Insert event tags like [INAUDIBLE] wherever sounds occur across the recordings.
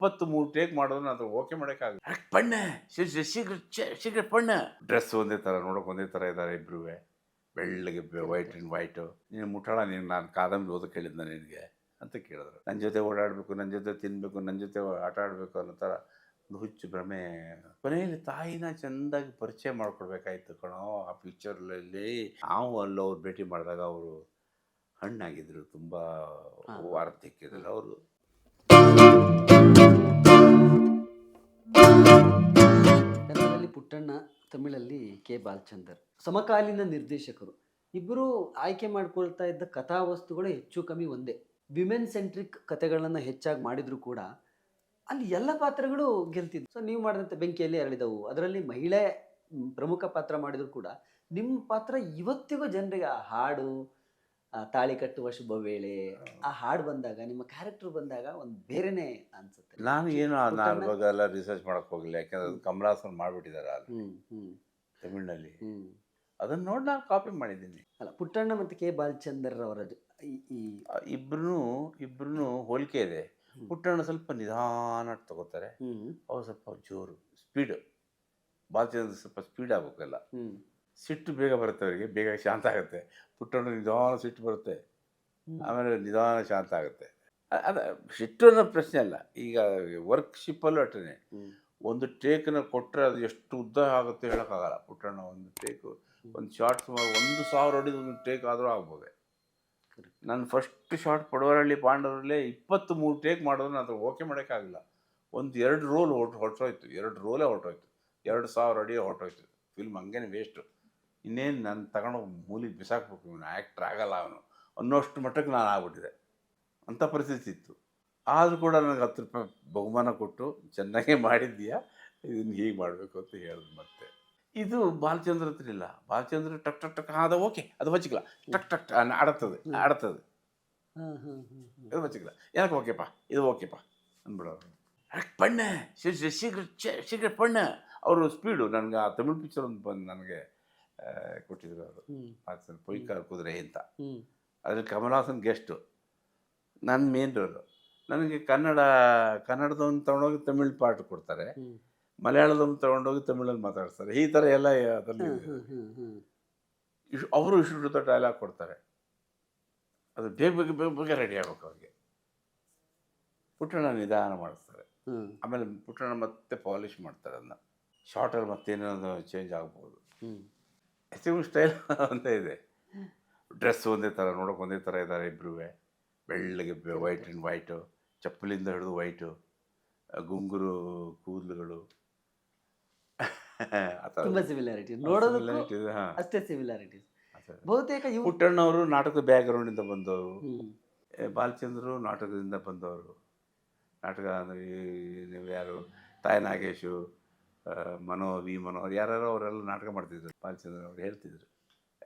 ಇಪ್ಪತ್ತು ಮೂರು ಟೇಕ್ ಮಾಡಿದ್ರೆ ಅದು ಓಕೆ ಮಾಡೋಕ್ಕಾಗಲ್ಲ ಪಣ್ಣ ಶೀಘ್ರ ಶೀಘ್ರ ಪಣ್ಣ. ಡ್ರೆಸ್ ಒಂದೇ ಥರ ನೋಡೋಕೆ ಒಂದೇ ಥರ ಇದ್ದಾರೆ ಇಬ್ರು ಬೆಳ್ಳಗೆ ವೈಟ್ ಆ್ಯಂಡ್ ವೈಟು ನೀನು ಮುಠಾಳ ನೀನು ನಾನು ಕಾದಂಬರಿ ಓದಕ್ಕೆ ಹೇಳಿದ್ನ ನಿನಗೆ ಅಂತ ಕೇಳಿದ್ರು. ನನ್ನ ಜೊತೆ ಓಡಾಡಬೇಕು ನನ್ನ ಜೊತೆ ತಿನ್ನಬೇಕು ನನ್ನ ಜೊತೆ ಆಟ ಆಡಬೇಕು ಅನ್ನೋ ಥರ ಒಂದು ಹುಚ್ಚು ಭ್ರಮೆ. ಕೊನೆಯಲ್ಲಿ ತಾಯಿನ ಚೆಂದಾಗಿ ಪರಿಚಯ ಮಾಡ್ಕೊಡ್ಬೇಕಾಯ್ತು ಕಣೋ ಆ ಪಿಕ್ಚರ್ಲಲ್ಲಿ ನಾವು ಅಲ್ಲಿ ಅವ್ರು ಭೇಟಿ ಮಾಡಿದಾಗ ಅವರು ಹಣ್ಣಾಗಿದ್ರು ತುಂಬ ವಾರ ತಿಕ್ಕಿದ್ರು. ಅವರು ಪುಟ್ಟಣ್ಣ ತಮಿಳಲ್ಲಿ ಕೆ. ಬಾಲಚಂದರ್. ಸಮಕಾಲೀನ ನಿರ್ದೇಶಕರು. ಇಬ್ಬರು ಆಯ್ಕೆ ಮಾಡ್ಕೊಳ್ತಾ ಇದ್ದ ಕಥಾವಸ್ತುಗಳು ಹೆಚ್ಚು ಕಮ್ಮಿ ಒಂದೇ. ವಿಮೆನ್ ಸೆಂಟ್ರಿಕ್ ಕಥೆಗಳನ್ನು ಹೆಚ್ಚಾಗಿ ಮಾಡಿದರೂ ಕೂಡ ಅಲ್ಲಿ ಎಲ್ಲ ಪಾತ್ರಗಳು ಗೆಲ್ತಿದ್ವು. ಸೊ ನೀವು ಮಾಡಿದಂಥ ಬೆಂಕಿಯಲ್ಲಿ ಅರಳಿದವು. ಅದರಲ್ಲಿ ಮಹಿಳೆ ಪ್ರಮುಖ ಪಾತ್ರ ಮಾಡಿದ್ರು ಕೂಡ. ನಿಮ್ಮ ಪಾತ್ರ ಇವತ್ತಿಗೂ ಜನರಿಗೆ ಆ ಹಾಡು ತಾಳಿ ಕಟ್ಟುವ ಶುಭ ವೇಳೆ ಆ ಹಾಡು ಬಂದಾಗ ನಿಮ್ಮ ಕ್ಯಾರೆಕ್ಟರ್ ಬಂದಾಗ ಒಂದು ಬೇರೆನೇ ಅನ್ಸುತ್ತೆ. ನಾನು ಏನು ನಾನು ಪುಟ್ಟಣ್ಣ- ಇವಾಗ ಎಲ್ಲ ರಿಸರ್ಚ್ ಮಾಡಕ್ ಹೋಗಿಲ್ಲ ಯಾಕಂದ್ರೆ ಅದು ಕಮಲಾಸನ್ ಮಾಡಿಬಿಟ್ಟಿದ್ದಾರೆ ಅಲ್ಲಿ. ತಮಿಳಿನಲ್ಲಿ. ಅದನ್ನ ನೋಡಿ ನಾನು ಕಾಪಿ ಮಾಡಿದ್ದೀನಿ. ಅಲ್ಲ ಪುಟ್ಟಣ್ಣ ಮತ್ತು ಕೆ ಬಾಲಚಂದರ್ ಅವರ ಈ- ಇಬ್ರು ಇಬ್ರು ಹೋಲಿಕೆ ಇದೆ. ಪುಟ್ಟಣ್ಣ ಸ್ವಲ್ಪ ನಿಧಾನ ತಗೋತಾರೆ. ಅವ್ರು ಸ್ವಲ್ಪ ಜೋರು ಸ್ಪೀಡ್ ಬಾಲಚಂದ್ರ ಸ್ವಲ್ಪ ಸ್ಪೀಡ್ ಆಗ್ಬೇಕಲ್ಲ. ಸಿಟ್ಟು ಬೇಗ ಬರುತ್ತೆ ಅವರಿಗೆ ಬೇಗ ಶಾಂತ ಆಗುತ್ತೆ. ಪುಟ್ಟಣ್ಣ ನಿಧಾನ ಸಿಟ್ಟು ಬರುತ್ತೆ. ಆಮೇಲೆ ನಿಧಾನ ಶಾಂತ ಆಗುತ್ತೆ. ಅದು ಸಿಟ್ಟು ಅನ್ನೋ ಪ್ರಶ್ನೆ ಅಲ್ಲ. ಈಗ ವರ್ಕ್ಶಿಪ್ಪಲ್ಲೂ ಹ್ಮ್. ಒಂದು ಟೇಕನ್ನ ಕೊಟ್ಟರೆ ಅದು ಎಷ್ಟು ಉದ್ದ ಆಗುತ್ತೆ ಹೇಳೋಕ್ಕಾಗಲ್ಲ. ಪುಟ್ಟಣ್ಣ ಒಂದು ಟೇಕು ಒಂದು ಶಾರ್ಟ್ ಸುಮಾರು ಒಂದು ಸಾವಿರ ಅಡಿ ಒಂದು ಟೇಕ್ ಆದರೂ ಆಗ್ಬೋದು. ನಾನು ಫಸ್ಟ್ ಶಾರ್ಟ್ ಪಡವರಳ್ಳಿ ಪಾಂಡವರಲ್ಲೇ ಇಪ್ಪತ್ತು ಮೂರು ಟೇಕ್ ಮಾಡಿದ್ರೆ ಅದು ಓಕೆ ಮಾಡೋಕ್ಕಾಗಲ್ಲ. ಒಂದು ಎರಡು ರೋಲ್ ಹೊಟ್ಟು ಹೊರಟೋಯ್ತು. ಎರಡು ರೋಲೇ ಹೊರಟೋಯ್ತು. ಎರಡು ಸಾವಿರ ಅಡಿ ಹೊರಟೋಯ್ತು. ಫಿಲ್ಮ್ ಹಂಗೇನೆ ವೇಸ್ಟು ಇನ್ನೇನು ನಾನು ತಗೊಂಡು ಮೂಲಿಗೆ ಬಿಸಾಕ್ಬೇಕು ಇವನು ಆ್ಯಕ್ಟ್ರ್ ಆಗಲ್ಲ ಅವನು. ಅನ್ನೋಷ್ಟು ಮಟ್ಟಕ್ಕೆ ನಾನು ಆಗ್ಬಿಟ್ಟಿದೆ. ಅಂಥ ಪರಿಸ್ಥಿತಿ ಇತ್ತು. ಆದರೂ ಕೂಡ ನನಗೆ ಹತ್ತು ರೂಪಾಯಿ ಬಹುಮಾನ ಕೊಟ್ಟು ಚೆನ್ನಾಗೇ ಮಾಡಿದ್ದೀಯಾ? ಇದನ್ನು ಹೀಗೆ ಮಾಡಬೇಕು ಅಂತ ಹೇಳಿದ್ರು ಮತ್ತೆ. ಇದು ಬಾಲಚಂದ್ರ ಹತ್ರ ಇಲ್ಲ. ಬಾಲಚಂದ್ರ ಟಕ್ ಟಕ್ ಟಕ್ ಆದ ಓಕೆ ಅದು ಬಚ್ಚಿಕಲ ಟಕ್ ಟಕ್ ಆಡತ್ತದೆ ಆಡ್ತದೆ ಅದು ಯಾಕೆ ಬಚ್ಚಿಕಲ ಏನಕ್ಕೆ ಓಕೆಪ್ಪ ಇದು ಓಕೆಪ್ಪ ಅಂದ್ಬಿಡೋರು. ಪಣ್ಣ ಶೀಘ್ರ ಶೀಘ್ರ ಪಣ್ಣೆ. ಅವರು ಸ್ಪೀಡು ನನಗೆ ಆ ತಮಿಳು ಪಿಕ್ಚರ್ ಒಂದು ಬಂದು ನನಗೆ ಕೊಟ್ಟಿದ್ರು ಅವರು. ಪಾಕಿಸ್ತಾನ ಪೊಯ್ಕಾರ್ ಕುದುರೆ ಅಂತ. ಅದ್ರಲ್ಲಿ ಅದ್ರಲ್ಲಿ ಕಮಲಾಸನ್ ಗೆಸ್ಟು ನನ್ನ ಮೇನ್ ರೋಲು ನನಗೆ ಕನ್ನಡ ಕನ್ನಡದವ್ನು ತಗೊಂಡೋಗಿ ತಮಿಳ್ ಪಾಠ ಕೊಡ್ತಾರೆ. ಹ್ಮ್. ತಗೊಂಡೋಗಿ ತಮಿಳಲ್ಲಿ ಮಾತಾಡ್ತಾರೆ ಈ ಥರ ಎಲ್ಲ ಅದರಲ್ಲಿ. ಅವರು ಇಷ್ಟು ಡೈಲಾಗ್ ಕೊಡ್ತಾರೆ. ಅದು ಬೇಗ ಬೇಗ ಬೇಗ ಬೇಗ ರೆಡಿ ಆಗ್ಬೇಕು ಅವ್ರಿಗೆ. ಪುಟ್ಟಣ ನಿಧಾನ ಮಾಡಿಸ್ತಾರೆ. ಆಮೇಲೆ ಪುಟ್ಟಣ ಮತ್ತೆ ಪಾಲಿಶ್ ಮಾಡ್ತಾರೆ ಅದನ್ನ. ಶಾರ್ಟಲ್ಲಿ ಮತ್ತೇನೋ ಚೇಂಜ್ ಆಗ್ಬೋದು. ಹೆಚ್ಚು ಸ್ಟೈಲ್ ಅಂತ ಇದೆ. ಡ್ರೆಸ್ ಒಂದೇ ಥರ ನೋಡೋಕೆ ಒಂದೇ ಥರ ಇದ್ದಾರೆ ಇಬ್ಬರು ಬೆಳ್ಳಗೆ ವೈಟ್ ಆ್ಯಂಡ್ ವೈಟು ಚಪ್ಪಲಿಂದ ಹಿಡಿದು ವೈಟು ಗುಂಗುರು ಕೂದಲುಗಳು. ತುಂಬಾ ಸಿಮಿಲಾರಿಟಿ ನೋಡೋದಕ್ಕೂ ಅಷ್ಟೇ ಸಿಮಿಲಾರಿಟೀಸ್. ಬಹುತೇಕ ಪುಟ್ಟಣ್ಣವರು ನಾಟಕದ ಬ್ಯಾಕ್ಗ್ರೌಂಡಿಂದ ಬಂದವರು. ಬಾಲಚಂದ್ರು ನಾಟಕದಿಂದ ಬಂದವರು. ನಾಟಕ ಅಂದರೆ ನೀವು ಯಾರು? ತಾಯಿ ನಾಗೇಶು. ಮನೋ ವಿ ಮನೋ ಯಾರು ಅವರೆಲ್ಲ ನಾಟಕ ಮಾಡ್ತಿದ್ರು ಬಾಲಚಂದ್ರ ಅವ್ರು ಹೇಳ್ತಿದ್ರು.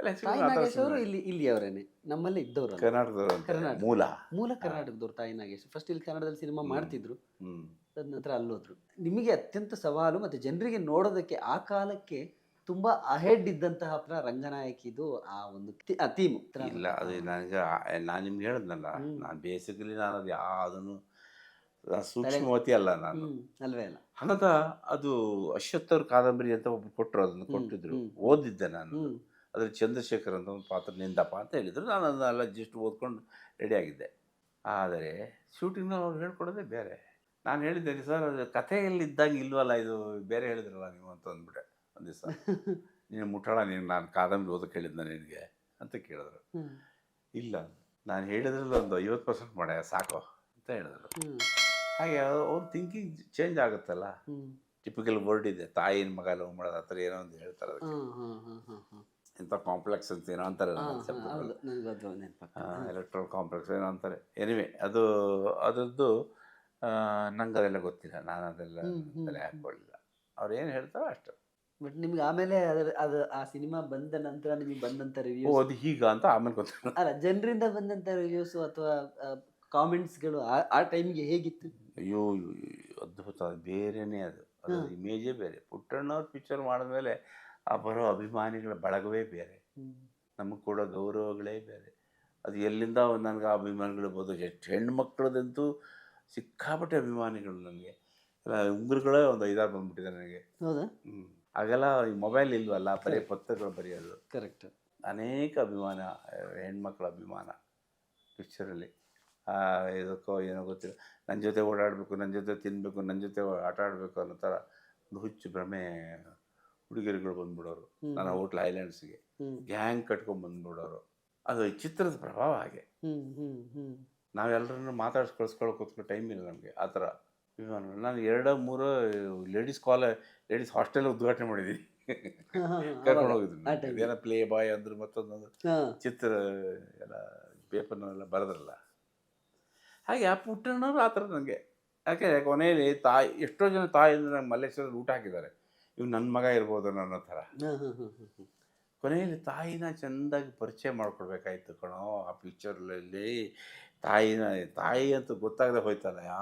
ಎಲ್ಲ ತಾಯಿ ನಾಗೇಶ್ ಅವರು ಇಲ್ಲಿ ಇಲ್ಲಿ ಅವರೇನೆ ನಮ್ಮಲ್ಲಿ ಇದ್ದವರು ಕರ್ನಾಟಕದವ್ರು. ಕರ್ನಾಟಕ. ಮೂಲ. ಮೂಲ ಕರ್ನಾಟಕದವ್ರು ತಾಯಿ ನಾಗೇಶ್. ಫಸ್ಟ್ ಇಲ್ಲಿ ಕನ್ನಡದಲ್ಲಿ ಸಿನಿಮಾ ಮಾಡ್ತಿದ್ರು. ಹ್ಮ್. ಅದ ನಂತರ ಅಲ್ಲೋದ್ರು. ನಿಮಗೆ ಅತ್ಯಂತ ಸವಾಲು ಮತ್ತೆ ಜನರಿಗೆ ನೋಡೋದಕ್ಕೆ ಆ ಕಾಲಕ್ಕೆ ತುಂಬಾ ಅಹೆಡ್ ಇದ್ದಂತಹ ಪ್ರ ರಂಗನಾಯಕಿದು ಆ ಒಂದು ಥೀಮ್ ಇಲ್ಲ ಅದು ನನಗೆ ನಾನು ನಿಮ್ಗೆ ಹೇಳಿದ್ನಲ್ಲ. ನಾನು ಬೇಸಿಕಲಿ ನಾನು ಅದು ಯಾವುದನ್ನು ಸೂಕ್ಷ್ಮವತಿ ಅಲ್ಲ ನಾನು. ಅಲ್ವೇ ಅಲ್ಲ. ಹಣದ ಅದು ಅಶ್ವತ್ಥವ್ರ ಕಾದಂಬರಿ ಅಂತ ಒಬ್ರು ಕೊಟ್ಟರು ಅದನ್ನು ಕೊಟ್ಟಿದ್ರು. ಓದಿದ್ದೆ ನಾನು. ಅದ್ರ ಚಂದ್ರಶೇಖರ್ ಅಂತ ಒಂದು ಪಾತ್ರ ನಿಂದಪ್ಪ ಅಂತ ಹೇಳಿದರು. ನಾನು ಅದನ್ನೆಲ್ಲ ಜಸ್ಟ್ ಓದ್ಕೊಂಡು ರೆಡಿಯಾಗಿದ್ದೆ ಆದರೆ ಶೂಟಿಂಗ್ನಲ್ಲಿ ಅವ್ರು ಹೇಳ್ಕೊಡೋದೇ ಬೇರೆ. ನಾನು ಹೇಳಿದ್ದೆ ಸರ್ ಅದು ಕಥೆಯಲ್ಲಿ ಇದ್ದಂಗೆ ಇಲ್ವಲ್ಲ ಇದು ಬೇರೆ ಹೇಳಿದ್ರಲ್ಲ ನೀವು? ಅಂತ ಅಂದ್ಬಿಟ್ಟೆ. ಒಂದು ದಿವಸ [LAUGHS] ನೀನು ಮುಠಾಳ ನೀನು ನಾನು ಕಾದಂಬರಿ ಓದಕ್ಕೆ ಹೇಳಿದ್ನ ನಿನಗೆ? ಅಂತ ಕೇಳಿದ್ರು. ಇಲ್ಲ ನಾನು ಹೇಳಿದ್ರಲ್ಲಿ ಒಂದು ಐವತ್ತು ಪರ್ಸೆಂಟ್ ಮಾಡ್ಯ ಸಾಕು ಅಂತ ಹೇಳಿದ್ರು. ಹಾಗೆ ಅವ್ರ ಥಿಂಕಿಂಗ್ ಚೇಂಜ್ ಆಗುತ್ತಲ್ಲ? ಟಿಪಿಕಲ್ ವರ್ಡ್ ಇದೆ. ತಾಯಿನ ಮಗ ಲವ್ ಮಾಡೋದು ಆ ಥರ ಏನೋ ಒಂದು ಹೇಳ್ತಾರೆ ಇಂಥ ಕಾಂಪ್ಲೆಕ್ಸ್ ಅಂತ ಏನೋ ಅಂತಾರೆ. ಎಲೆಕ್ಟ್ರಲ್ ಕಾಂಪ್ಲೆಕ್ಸ್ ಏನೋ ಅಂತಾರೆ. ಎನಿವೆ ಅದು ಅದರದ್ದು ನಂಗೆ ಅದೆಲ್ಲ ಗೊತ್ತಿಲ್ಲ. ನಾನು ಅದೆಲ್ಲ ತಲೆ ಅವ್ರು ಏನು ಹೇಳ್ತಾರೋ ಅಷ್ಟು. ಬಟ್ ನಿಮ್ಗೆ ಆಮೇಲೆ ಅದರ ಅದು ಆ ಸಿನಿಮಾ ಬಂದ ನಂತರ ನಿಮಗೆ ಬಂದಂಥ ಓ ಅದು ಹೀಗ ಅಂತ ಆಮೇಲೆ ಗೊತ್ತಿಲ್ಲ ಅಲ್ಲ ಜನರಿಂದ ಬಂದಂಥ ರಿವ್ಯೂಸು ಅಥವಾ ಕಾಮೆಂಟ್ಸ್ಗಳು ಆ ಟೈಮ್ಗೆ ಹೇಗಿತ್ತು? ಅಯ್ಯೋ ಅದ್ಭುತ ಬೇರೆನೆ ಅದು. ಅದು ಹ್ಮ್. ಇಮೇಜೇ ಬೇರೆ. ಪುಟ್ಟಣ್ಣವ್ರ ಪಿಕ್ಚರ್ ಮಾಡಿದ್ಮೇಲೆ ಆ ಬರೋ ಅಭಿಮಾನಿಗಳ ಬಳಗವೇ ಬೇರೆ. ನಮಗೆ ಕೊಡೋ ಗೌರವಗಳೇ ಬೇರೆ. ಅದು ಎಲ್ಲಿಂದ ನನಗೆ ಆ ಅಭಿಮಾನಿಗಳು ಬೋದು ಎಷ್ಟು ಹೆಣ್ಮಕ್ಳದಂತೂ ಸಿಕ್ಕಾಪಟ್ಟೆ ಅಭಿಮಾನಿಗಳು ನನಗೆ. ಎಲ್ಲ ಉಂಗುರಗಳೇ ಒಂದು ಐದಾರು ಬಂದ್ಬಿಟ್ಟಿದೆ ನನಗೆ. ಹ್ಞೂ ಆಗೆಲ್ಲ ಈ ಮೊಬೈಲ್ ಇಲ್ವಲ್ಲ ಬರೀ ಪತ್ರಗಳು ಬರೆಯೋದು. ಕರೆಕ್ಟ್ ಅನೇಕ ಅಭಿಮಾನ ಹೆಣ್ಮಕ್ಳ ಅಭಿಮಾನ ಪಿಕ್ಚರಲ್ಲಿ ಇದಕ್ಕೋ ಏನೋ ಗೊತ್ತಿಲ್ಲ. ನನ್ನ ಜೊತೆ ಓಡಾಡಬೇಕು ನನ್ನ ಜೊತೆ ತಿನ್ನಬೇಕು ನನ್ನ ಜೊತೆ ಆಟ ಆಡಬೇಕು ಅನ್ನೋ ಥರ ಒಂದು ಹುಚ್ಚು ಭ್ರಮೆ ಹುಡುಗಿರುಗಳು ಬಂದ್ಬಿಡೋರು. ನನ್ನ ಹೋಟ್ಲ್ ಐಲ್ಯಾಂಡ್ಸ್ಗೆ. ಗ್ಯಾಂಗ್ ಕಟ್ಕೊಂಡು ಬಂದ್ಬಿಡೋರು. ಅದು ಚಿತ್ರದ ಪ್ರಭಾವ ಹಾಗೆ. ನಾವೆಲ್ಲರನ್ನು ಮಾತಾಡ್ಸಿ ಕಳ್ಸ್ಕೊಳಕ್ಕೆ ಕೂತ್ಕೊಂಡು ಟೈಮ್ ಇಲ್ಲ ನಮಗೆ. ಆ ಥರ ನಾನು ಎರಡು ಮೂರು ಲೇಡೀಸ್ ಕಾಲ ಲೇಡೀಸ್ ಹಾಸ್ಟೆಲ್ ಉದ್ಘಾಟನೆ ಮಾಡಿದ್ದೀನಿ. ಕರ್ಕೊಂಡು. ಹೋಗಿದ್ದೀನಿ. ಏನೋ ಪ್ಲೇ ಬಾಯ್ ಅಂದ್ರೆ ಮತ್ತೊಂದು ಚಿತ್ರ ಎಲ್ಲ ಪೇಪರ್ನೆಲ್ಲ ಬರೆದ್ರಲ್ಲ. ಹಾಗೆ ಆ ಪುಟ್ಟಣ್ಣವರು ಆ ಥರ ನನಗೆ. ಯಾಕೆ ಕೊನೆಯಲ್ಲಿ ತಾಯಿ ಎಷ್ಟೋ ಜನ ತಾಯಿಯಿಂದ ನಂಗೆ ಮಲ್ಲೇಶ್ವರದ ಊಟ ಹಾಕಿದ್ದಾರೆ. ಇವ್ ನನ್ನ ಮಗ ಇರ್ಬೋದು ಅನ್ನೋ ಥರ. ಕೊನೆಯಲ್ಲಿ ತಾಯಿನ ಚೆಂದಾಗಿ ಪರಿಚಯ ಮಾಡ್ಕೊಡ್ಬೇಕಾಯ್ತು ಕಣೋ ಆ ಪಿಕ್ಚರ್ಲಲ್ಲಿ ತಾಯಿನ ತಾಯಿ ಅಂತ ಗೊತ್ತಾಗದೆ ಹೋಯ್ತಲ್ಲ ಯಾ?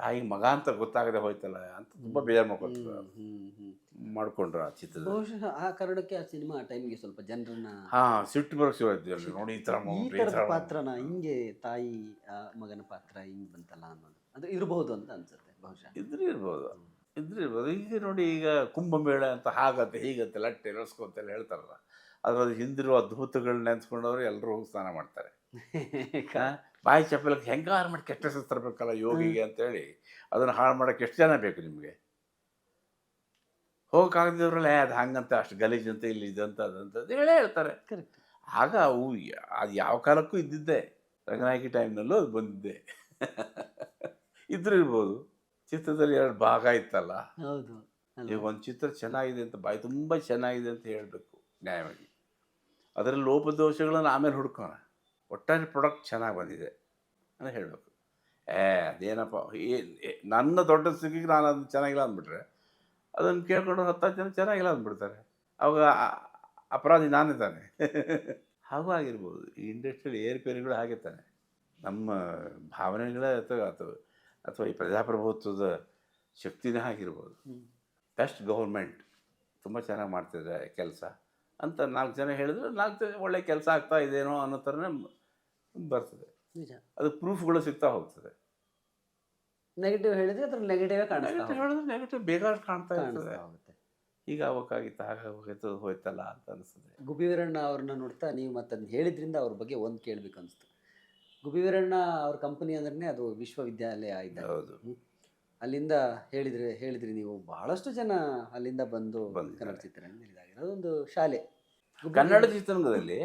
ತಾಯಿ ಮಗ ಅಂತ ಗೊತ್ತಾಗದೆ ಹೋಯ್ತಲ್ಲ ಅಂತ ತುಂಬ ಬೇಜಾರು ಮಾಡ್ಕೊತಾರೆ ಮಾಡ್ಕೊಂಡ್ರ ಆ ಚಿತ್ರದ ಬಹುಶಃ ಆ ಕಾರಣಕ್ಕೆ ಆ ಸಿನಿಮಾ ಆ ಟೈಮ್ಗೆ ಸ್ವಲ್ಪ ಜನರನ್ನ ಹಾ ಸಿಟ್ಟು ಬರೋಕ್ ಎಲ್ರು. ನೋಡಿ ಈ ಥರ ಈ ಥರ ಪಾತ್ರನ ಹಿಂಗೆ ತಾಯಿ ಆ, ಮಗನ ಪಾತ್ರ ಹಿಂಗ್ ಬಂತಲ್ಲ ಅನ್ನೋದು. ಅದು ಇರಬಹುದು ಅಂತ ಅನ್ಸುತ್ತೆ ಬಹುಶಃ. ಇದ್ರೆ ಇರ್ಬೋದು. ಇದ್ರೆ ಇರ್ಬೋದು. ಈಗ ನೋಡಿ ಈಗ ಕುಂಭಮೇಳ ಅಂತ ಹಾಗತ್ತೆ ಹೀಗತ್ತೆ ಲಟ್ಟೆ ರಸ್ಕೊಂತೆಲ್ಲ ಹೇಳ್ತಾರಲ್ಲ ಅದ್ರ ಹಿಂದಿರುವ ಅದ್ಭುತಗಳನ್ನ ನೆನ್ಸ್ಕೊಂಡವ್ರು ಎಲ್ಲರೂ ಹೋಗಿ ಸ್ನಾನ ಮಾಡ್ತಾರೆ. [LAUGHS] ಬಾಯಿ ಚಪ್ಪಲಕ್ಕೆ ಹೆಂಗಾರು ಮಾಡಿ ಕೆಟ್ಟ ತರಬೇಕಲ್ಲ ಯೋಗಿಗೆ ಅಂತೇಳಿ ಅದನ್ನು ಹಾಳು ಮಾಡೋಕ್ಕೆ ಎಷ್ಟು ಜನ ಬೇಕು ನಿಮಗೆ? ಹೋಗಕ್ಕಾಗದಿದ್ರಲ್ಲ ಅದು ಹಂಗಂತ ಅಷ್ಟು ಗಲೀಜಂತೆ ಇಲ್ಲಿ ಇದಂತ ಅದಂತ ಹೇಳೇ ಹೇಳ್ತಾರೆ. ಕರೆಕ್ಟ್ ಆಗ ಅವು ಅದು ಯಾವ ಕಾಲಕ್ಕೂ ಇದ್ದಿದ್ದೆ. ರಂಗನಾಯಕಿ ಟೈಮ್ನಲ್ಲೂ ಅದು ಬಂದಿದ್ದೆ. [LAUGHS] ಇದ್ರೂ ಇರ್ಬೋದು. ಚಿತ್ರದಲ್ಲಿ ಎರಡು ಭಾಗ ಇತ್ತಲ್ಲ? ಹೌದು. ಈಗ ಒಂದು ಚಿತ್ರ ಚೆನ್ನಾಗಿದೆ ಅಂತ ಬಾಯಿ ತುಂಬ ಚೆನ್ನಾಗಿದೆ ಅಂತ ಹೇಳಬೇಕು ನ್ಯಾಯವಾಗಿ. ಅದರಲ್ಲಿ ಲೋಪದೋಷಗಳನ್ನು ಆಮೇಲೆ ಹುಡ್ಕೋಣ. ಒಟ್ಟಾರೆ ಪ್ರಾಡಕ್ಟ್ ಚೆನ್ನಾಗಿ ಬಂದಿದೆ ಅಂತ ಹೇಳಬೇಕು. ಏ ಅದೇನಪ್ಪ ನನ್ನ ದೊಡ್ಡ ಸ್ಥಿತಿಗೆ ನಾನು ಅದನ್ನು ಚೆನ್ನಾಗಿಲ್ಲ ಅಂದ್ಬಿಟ್ರೆ ಅದನ್ನು ಕೇಳ್ಕೊಂಡು ಹತ್ತು ಜನ ಚೆನ್ನಾಗಿಲ್ಲ ಅಂದ್ಬಿಡ್ತಾರೆ. ಅವಾಗ ಅಪರಾಧಿ ನಾನೇ ತಾನೆ. [LAUGHS] ಹಾಗೂ ಆಗಿರ್ಬೋದು ಈ ಇಂಡಸ್ಟ್ರಿಯಲ್ ಏರ್ಪೇರುಗಳು ಹಾಗೆ ತಾನೆ. ನಮ್ಮ ಭಾವನೆಗಳೇ ಅಥವಾ ಅಥವಾ ಅಥವಾ ಈ ಪ್ರಜಾಪ್ರಭುತ್ವದ ಶಕ್ತಿನೇ ಆಗಿರ್ಬೋದು. ಬೆಸ್ಟ್ ಗೌರ್ಮೆಂಟ್ ತುಂಬ ಚೆನ್ನಾಗಿ ಮಾಡ್ತಿದ್ದಾರೆ ಕೆಲಸ. ಅಂತ ನಾಲ್ಕು ಜನ ಹೇಳಿದ್ರೆ ನಾಲ್ಕು ಜನ ಒಳ್ಳೆ ಕೆಲಸ ಆಗ್ತಾ ಇದೇನೋ ಅನ್ನೋ ಥರನೇ ಬರ್ತದೆ. ನಿಜ. ಅದು ಪ್ರೂಫ್ಗಳು ಸಿಗ್ತಾ ಹೋಗ್ತದೆ. ನೆಗೆಟಿವ್ ಹೇಳಿದ್ರೆ ಅದ್ರ ನೆಗೆಟಿವೇ ಕಾಣಿಸ್ತಾ ನೆಗೆಟಿವ್. ಹೇಳಿದ್ರೆ ನೆಗೆಟಿವ್ ಬೇಕಾದ್ರೆ ಕಾಣ್ತಾ ಇರ್ತದೆ. ಈಗ ಅವಕ್ಕಾಗಿತ್ತು ಹಾಗೆ ಹೋಗಿತ್ತು ಹೋಯ್ತಲ್ಲ ಅಂತ ಅನಿಸ್ತದೆ ಗುಬ್ಬಿ ವೀರಣ್ಣ ಅವ್ರನ್ನ ನೋಡ್ತಾ ನೀವು ಮತ್ತದನ್ನ ಹೇಳಿದ್ರಿಂದ ಅವ್ರ ಬಗ್ಗೆ ಒಂದು ಕೇಳಬೇಕು ಅನಿಸ್ತು ಗುಬ್ಬಿ ವೀರಣ್ಣ ಅವ್ರ ಕಂಪನಿ ಅಂದ್ರೆ ಅದು ವಿಶ್ವವಿದ್ಯಾಲಯ ಆಯ್ತು. ಹೌದು. ಅಲ್ಲಿಂದ ಹೇಳಿದ್ರೆ ಹೇಳಿದ್ರಿ ನೀವು. ಬಹಳಷ್ಟು ಜನ ಅಲ್ಲಿಂದ ಬಂದು ಬಂದಿದ್ದಾರೆ. ಕನ್ನಡ ಇದಾಗಿದೆ ಅದೊಂದು ಶಾಲೆ. ಕನ್ನಡ ಚಿತ್ರರಂಗದಲ್ಲಿ.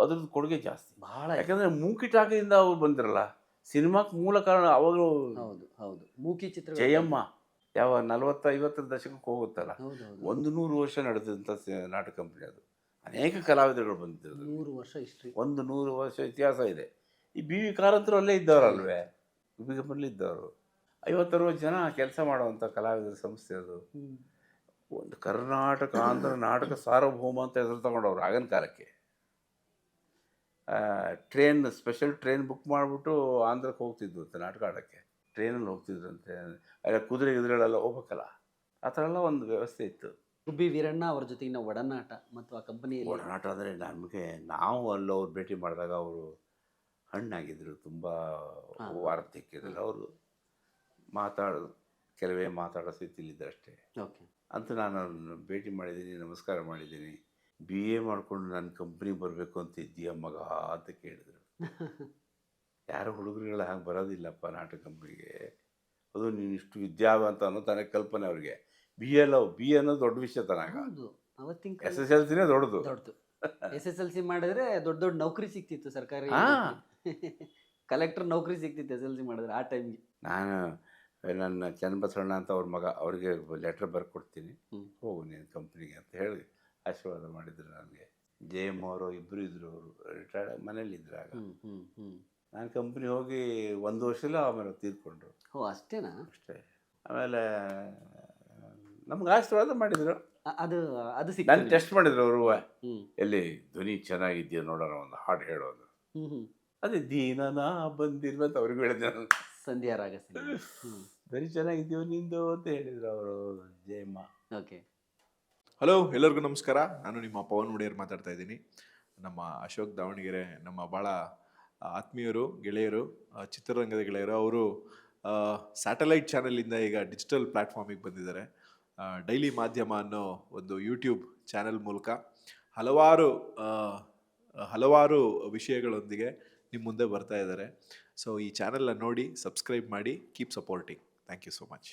ಅದ್ರದ್ದು ಕೊಡುಗೆ ಜಾಸ್ತಿ. ಬಹಳ ಯಾಕಂದ್ರೆ ಮೂಕಿಟಾಕಿಯಿಂದ ಅವ್ರು ಬಂದಿರಲ್ಲ ಸಿನಿಮಾಕ್ಕೆ ಮೂಲ ಕಾರಣ ಅವರು ಹೌದು ಹೌದು. ಮೂಕಿ ಚಿತ್ರ ಜಯಮ್ಮ ಯಾವ ನಲವತ್ತ ಐವತ್ತರ ದಶಕಕ್ಕೆ ಹೋಗುತ್ತಲ್ಲ ಒಂದು ನೂರು ವರ್ಷ ನಡೆದಂಥ ನಾಟಕ ಕಂಪನಿ ಅದು. ಅನೇಕ ಕಲಾವಿದರುಗಳು ಬಂದಿದ್ರು ನೂರು ವರ್ಷ ಹಿಸ್ಟ್ರಿ ಒಂದು ನೂರು ವರ್ಷ ಇತಿಹಾಸ ಇದೆ. ಈ ಬಿ ವಿ ಕಾರಂತರು ಅಲ್ಲೇ ಇದ್ದವರಲ್ವೇ? ಗುಬ್ಬಿಗಪ್ಪಲ್ಲಿ ಇದ್ದವರು. ಐವತ್ತರವತ್ತು ಜನ ಕೆಲಸ ಮಾಡುವಂಥ ಕಲಾವಿದರ ಸಂಸ್ಥೆ ಅದು. ಒಂದು ಕರ್ನಾಟಕ ಆಂಧ್ರ ನಾಟಕ ಸಾರ್ವಭೌಮ ಅಂತ ಹೆಸರು ತಗೊಂಡವ್ರು ಆಗಿನ ಕಾಲಕ್ಕೆ. ಟ್ರೈನ್ ಸ್ಪೆಷಲ್ ಟ್ರೈನ್ ಬುಕ್ ಮಾಡಿಬಿಟ್ಟು ಆಂಧ್ರಕ್ಕೆ ಹೋಗ್ತಿದ್ರು ಅಂತ ನಾಟಕ ಆಡೋಕ್ಕೆ. ಟ್ರೈನಲ್ಲಿ ಹೋಗ್ತಿದ್ರಂತೆ ಅಲ್ಲ ಕುದುರೆ ಗುದುರೆಗಳೆಲ್ಲ ಹೋಗ್ಬೇಕಲ್ಲ? ಆ ಥರ ಎಲ್ಲ ಒಂದು ವ್ಯವಸ್ಥೆ ಇತ್ತು. ರುಬ್ಬಿ ವೀರಣ್ಣ ಅವ್ರ ಜೊತೆಗಿನ ಒಡನಾಟ ಮತ್ತು ಆ ಕಂಪನಿ ಒಡನಾಟ ಅಂದರೆ ನಮಗೆ ನಾವು ಅಲ್ಲಿ ಅವ್ರು ಭೇಟಿ ಮಾಡಿದಾಗ ಅವರು ಹಣ್ಣಾಗಿದ್ದರು ತುಂಬ ವಾರ ತಿಕ್ಕಿದ್ರು ಅವರು. ಮಾತಾಡೋದು. ಕೆಲವೇ ಮಾತಾಡೋ ಸ್ಥಿತಿಲಿದ್ದರು ಅಷ್ಟೇ ಓಕೆ. ಅಂತ ನಾನು ಅವ್ರನ್ನ ಭೇಟಿ ಮಾಡಿದ್ದೀನಿ ನಮಸ್ಕಾರ ಮಾಡಿದ್ದೀನಿ. ಬಿ ಎ ಮಾಡಿಕೊಂಡು ನನ್ನ ಕಂಪ್ನಿಗೆ ಬರಬೇಕು ಅಂತ ಇದ್ದೀಯ ಮಗ ಅಂತ ಕೇಳಿದ್ರು. [LAUGHS] ಯಾರು ಹುಡುಗರುಗಳು ಹಾಗೆ ಬರೋದಿಲ್ಲಪ್ಪ ನಾಟಕ ಕಂಪ್ನಿಗೆ ಅದು ನೀನು ಇಷ್ಟು ವಿದ್ಯಾವಂತ ಅನ್ನೋ ತನಗೆ ಕಲ್ಪನೆ ಅವ್ರಿಗೆ. ಬಿ ಎಲ್ ಬಿ ಎ ಅನ್ನೋದು ದೊಡ್ಡ ವಿಷಯ ತನಕ. ಅವತ್ತಿನ ಎಸ್ ಎಸ್ ಎಲ್ ಸಿನೇ ದೊಡ್ಡದು. ದೊಡ್ಡದು. ಎಸ್ ಎಸ್ ಎಲ್ ಸಿ ಮಾಡಿದ್ರೆ ದೊಡ್ಡ ದೊಡ್ಡ ನೌಕರಿ ಸಿಕ್ತಿತ್ತು ಸರ್ಕಾರಿ. [LAUGHS] ಕಲೆಕ್ಟರ್ ನೌಕರಿ ಸಿಕ್ತಿತ್ತು ಎಸ್ ಎಲ್ ಸಿ ಮಾಡಿದ್ರೆ ಆ ಟೈಮ್ಗೆ ನಾನು ನನ್ನ ಚನ್ನಬಸವಣ್ಣ ಅಂತ ಅವ್ರ ಮಗ ಅವರಿಗೆ ಲೆಟ್ರ್ ಬರ್ಕೊಡ್ತೀನಿ. ಹೋಗು ನೀನು ಕಂಪ್ನಿಗೆ ಅಂತ ಹೇಳಿ ಆಶೀರ್ವಾದ ಮಾಡಿದ್ರು ನನಗೆ. ಜೆ ಎಂ ಅವರು ಇಬ್ಬರು ಇದ್ದರು ಅವರು ರಿಟೈರ್ಡ್ ಮನೇಲಿ ಇದ್ರು ಆಗ. ನಾನು ಕಂಪ್ನಿ ಹೋಗಿ ಒಂದು ವರ್ಷಲ್ಲ ಆಮೇಲೆ ತೀರ್ಕೊಂಡ್ರು. ಓ ಅಷ್ಟೇನಾ? ಅಷ್ಟೇ. ಆಮೇಲೆ ನಮ್ಗೆ ಆಶೀರ್ವಾದ ಮಾಡಿದರು. ಅದು ಅದು ಸಿಕ್ಕ ನಾನು? ಟೆಸ್ಟ್ ಮಾಡಿದ್ರು ಅವರು. ಎಲ್ಲಿ ಧ್ವನಿ ಚೆನ್ನಾಗಿದೆಯಾ ನೋಡೋಣ ಒಂದು ಹಾಡು ಹೇಳೋದು ಅದೇ ದೀನನಾ ಅಂತ ಅವ್ರಿಗೆ ಹೇಳಿದೆ ನಾನು. ಸಂಧ್ಯಾ ರಾಗ ಸಿನಿಮಾ ಚೆನ್ನಾಗಿದ್ದೀವಿ. ನಿಂದು ಅಂತ ಹೇಳಿದ್ರು ಅವರು ಜಯಮ್ಮ. ಓಕೆ. ಹಲೋ ಎಲ್ಲರಿಗೂ ನಮಸ್ಕಾರ. ನಾನು ನಿಮ್ಮ ಪವನ್ ಒಡೆಯರ್ ಮಾತಾಡ್ತಾ ಇದ್ದೀನಿ. ನಮ್ಮ ಅಶೋಕ್ ದಾವಣಗೆರೆ ನಮ್ಮ ಭಾಳ ಆತ್ಮೀಯರು ಗೆಳೆಯರು ಆ, ಚಿತ್ರರಂಗದ ಗೆಳೆಯರು ಅವರು ಸ್ಯಾಟಲೈಟ್ ಚಾನಲಿಂದ ಈಗ ಡಿಜಿಟಲ್ ಪ್ಲ್ಯಾಟ್ಫಾರ್ಮಿಗೆ ಬಂದಿದ್ದಾರೆ. ಡೈಲಿ ಮಾಧ್ಯಮ ಅನ್ನೋ ಒಂದು ಯೂಟ್ಯೂಬ್ ಚಾನೆಲ್ ಮೂಲಕ ಹಲವಾರು ಆ, ಹಲವಾರು ವಿಷಯಗಳೊಂದಿಗೆ ನಿಮ್ಮ ಮುಂದೆ ಬರ್ತಾ ಇದ್ದಾರೆ. ಸೊ ಈ ಚಾನೆಲ್ನ ನೋಡಿ ಸಬ್ಸ್ಕ್ರೈಬ್ ಮಾಡಿ keep supporting thank you so much